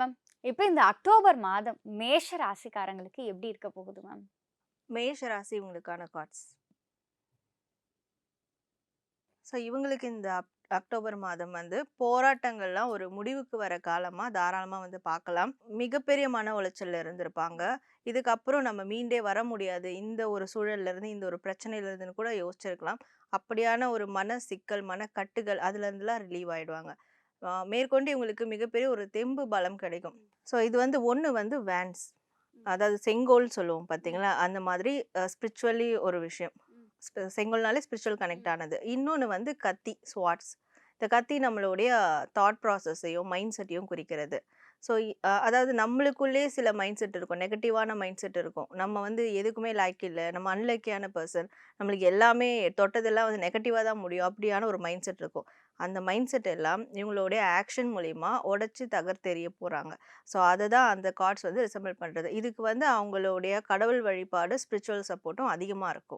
Ma'am இப்போ இந்த October மாதம் மேஷ ராசிக்காரங்களுக்கு எப்படி இருக்க போகுது மேம் மேஷ ராசி இவங்களுக்கான கார்ட்ஸ் ஸோ இவங்களுக்கு இந்த அக்டோபர் மாதம் வந்து போராட்டங்கள்லாம் ஒரு முடிவுக்கு வர காலமா தாராளமா வந்து பார்க்கலாம். மிகப்பெரிய மன உளைச்சல்ல இருந்திருப்பாங்க. இதுக்கப்புறம் நம்ம மீண்டே வர முடியாது. இந்த ஒரு சூழல்ல இருந்து இந்த ஒரு பிரச்சனையிலேருந்துன்னு கூட யோசிச்சிருக்கலாம். அப்படியான ஒரு மன சிக்கல் மன கட்டுகள் அதுல இருந்துலாம் ரிலீவ் ஆயிடுவாங்க. மேற்கொண்டு இவங்களுக்கு மிகப்பெரிய ஒரு தெம்பு பலம் கிடைக்கும். ஸோ இது வந்து ஒன்று வந்து வேன்ஸ். அதாவது செங்கோல் சொல்லுவோம் பார்த்தீங்களா அந்த மாதிரி ஸ்பிரிச்சுவலி ஒரு விஷயம். செங்கோல்னாலே ஸ்பிரிச்சுவல் கனெக்ட் ஆனது. இன்னொன்று வந்து கத்தி ஸ்வாட்ஸ் இந்த கத்தி நம்மளுடைய தாட் ப்ராசஸையும் மைண்ட் செட்டையும் குறிக்கிறது. ஸோ அதாவது நம்மளுக்குள்ளே சில மைண்ட் செட் இருக்கும். நெகட்டிவான மைண்ட் செட் இருக்கும். நம்ம வந்து எதுக்குமே லைக் இல்லை. நம்ம அன்லைக்கியான பர்சன் நம்மளுக்கு எல்லாமே தொட்டதெல்லாம் வந்து நெகட்டிவாக தான் முடியும். அப்படியான ஒரு மைண்ட் செட் இருக்கும். அந்த மைண்ட் செட் எல்லாம் இவங்களுடைய ஆக்ஷன் மூலிமா உடச்சி தகர்த்தெறிய போகிறாங்க ஸோ அதை தான் அந்த கார்ட்ஸ் வந்து ரிசம்பிள் பண்ணுறது இதுக்கு வந்து அவங்களுடைய கடவுள் வழிபாடு ஸ்பிரிச்சுவல் சப்போர்ட்டும் அதிகமாக இருக்கும்.